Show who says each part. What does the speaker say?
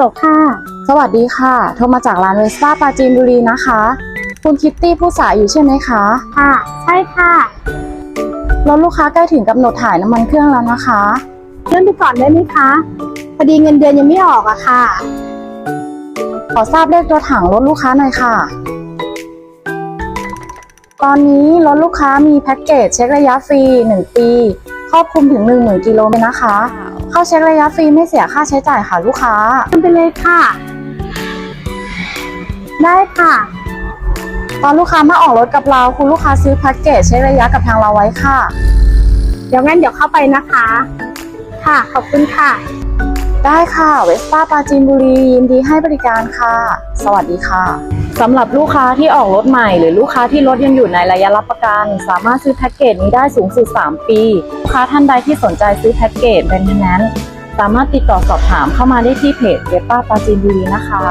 Speaker 1: ลค่ะ
Speaker 2: สวัสดีค่ะ โทรมาจากร้านเวสป้าปราจีนบุรีนะคะ คุณคิตตี้ผู้สายอยู่ใช่ไหมคะ
Speaker 1: ค่ะ ใช่ค่ะ
Speaker 2: รถลูกค้าใกล้ถึงกำหนดถ่ายน้ำมันเครื่องแล้วนะคะ
Speaker 1: เลื่อนไปก่อนได้ไหมคะ พอดีเงินเดือนยังไม่ออกอะค่ะ
Speaker 2: ขอทราบเลขตัวถังรถลูกค้าหน่อยค่ะ ตอนนี้รถลูกค้ามีแพ็กเกจเช็คระยะฟรี 1 ปี ครอบคลุมถึง 10,000กิโลเมตรนะคะ เข้าเช็คระยะฟรีไม่เสียค่าใช้จ่ายค่ะลูกค้า
Speaker 1: ทำไปเลยค่ะ ได้ค่ะ
Speaker 2: ตอนลูกค้ามาออกรถกับเรา คุณลูกค้าซื้อแพ็กเกจเช็คระยะกับทางเราไว้ค่ะ
Speaker 1: เดี๋ยวงั้นเดี๋ยวเข้าไปนะคะ ค่ะขอบคุณค่ะ
Speaker 2: ได้ค่ะเวสป้าปราจีนบุรียินดีให้บริการค่ะ สวัสดีค่ะ สำหรับลูกค้าที่ออกรถใหม่ หรือลูกค้าที่รถยังอยู่ในระยะรับประกัน สามารถซื้อแพ็กเกจนี้ได้สูงสุด 3 ปีลูกค้าท่านใดที่สนใจซื้อแพ็กเกจเป็นนั้นสามารถติดต่อสอบถามเข้ามาได้ที่เพจเวป้าปาจีนบุรีนะคะ